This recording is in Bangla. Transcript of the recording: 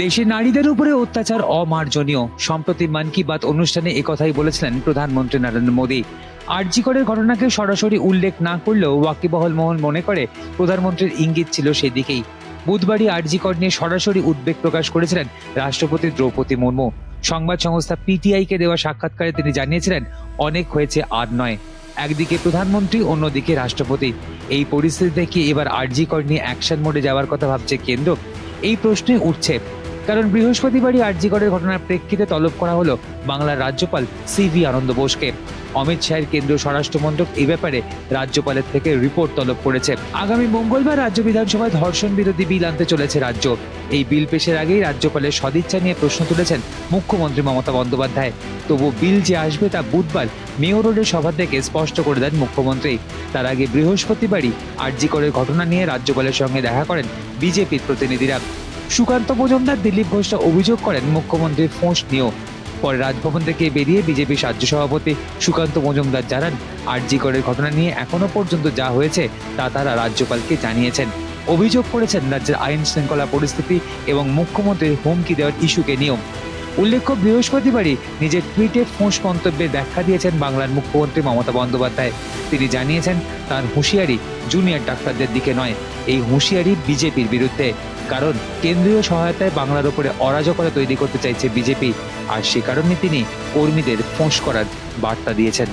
দেশে নারীদের উপরে অত্যাচার অমার্জনীয়। সম্প্রতি মন কি বাত অনুষ্ঠানে একথাই বলেছিলেন প্রধানমন্ত্রী নরেন্দ্র মোদী। আরজিকরের ঘটনাকে সরাসরি উল্লেখ না করলেও ওয়াকিবহল মোহন মনে করে প্রধানমন্ত্রীর ইঙ্গিত ছিল সেদিকেই। বুধবারই আরজিকর নিয়ে সরাসরি উদ্বেগ প্রকাশ করেছিলেন রাষ্ট্রপতি দ্রৌপদী মুর্মু। সংবাদ সংস্থা পিটিআইকে দেওয়া সাক্ষাৎকারে তিনি জানিয়েছিলেন, অনেক হয়েছে, আর নয়। একদিকে প্রধানমন্ত্রী, অন্যদিকে রাষ্ট্রপতি। এই পরিস্থিতিতে কি এবার আরজিকর নিয়ে অ্যাকশন মোডে যাওয়ার কথা ভাবছে কেন্দ্র। এই প্রশ্নে উঠছে কারণ বৃহস্পতিবারই আরজিকরের ঘটনার প্রেক্ষিতে তলব করা হলো বাংলার রাজ্যপাল সিভি আনন্দ বোসকে। অমিত শাহের কেন্দ্রীয় স্বরাষ্ট্রমন্ত্রক এই ব্যাপারে রাজ্যপালের থেকে রিপোর্ট তলব করেছে। আগামী মঙ্গলবার রাজ্য বিধানসভায় ধর্ষণ বিরোধী বিল আনতে চলেছে রাজ্য। এই বিল পেশের আগেই রাজ্যপালের সদিচ্ছা নিয়ে প্রশ্ন তুলেছেন মুখ্যমন্ত্রী মমতা বন্দ্যোপাধ্যায়। তবু বিল যে আসবে তা বুধবার মেয়র রোডের সভা থেকে স্পষ্ট করে দেন মুখ্যমন্ত্রী। তার আগে বৃহস্পতিবারই আরজিকরের ঘটনা নিয়ে রাজ্যপালের সঙ্গে দেখা করেন বিজেপির প্রতিনিধিরা। সুকান্ত মজুমদার, দিলীপ ঘোষরা অভিযোগ করেন মুখ্যমন্ত্রীর ফোঁস নিয়েও। পরে রাজভবন থেকে বেরিয়ে বিজেপি রাজ্য সভাপতি সুকান্ত মজুমদার জানান আরজিকরের ঘটনা নিয়ে এখনও পর্যন্ত যা হয়েছে তা তারা রাজ্যপালকে জানিয়েছেন। অভিযোগ করেছেন রাজ্যের আইন শৃঙ্খলা পরিস্থিতি এবং মুখ্যমন্ত্রীর হুমকি দেওয়ার ইস্যুকে নিয়ম উল্লেখ্য, বৃহস্পতিবারই নিজের টুইটে ফোঁস মন্তব্যে ব্যাখ্যা দিয়েছেন বাংলার মুখ্যমন্ত্রী মমতা বন্দ্যোপাধ্যায়। তিনি জানিয়েছেন, তার হুঁশিয়ারি জুনিয়র ডাক্তারদের দিকে নয়, এই হুঁশিয়ারি বিজেপির বিরুদ্ধে। কারণ কেন্দ্রীয় সহায়তায় বাংলার উপরে অরাজকতা তৈরি করতে চাইছে বিজেপি। আর সে কারণে তিনি কর্মীদের ফোঁস করার বার্তা দিয়েছেন।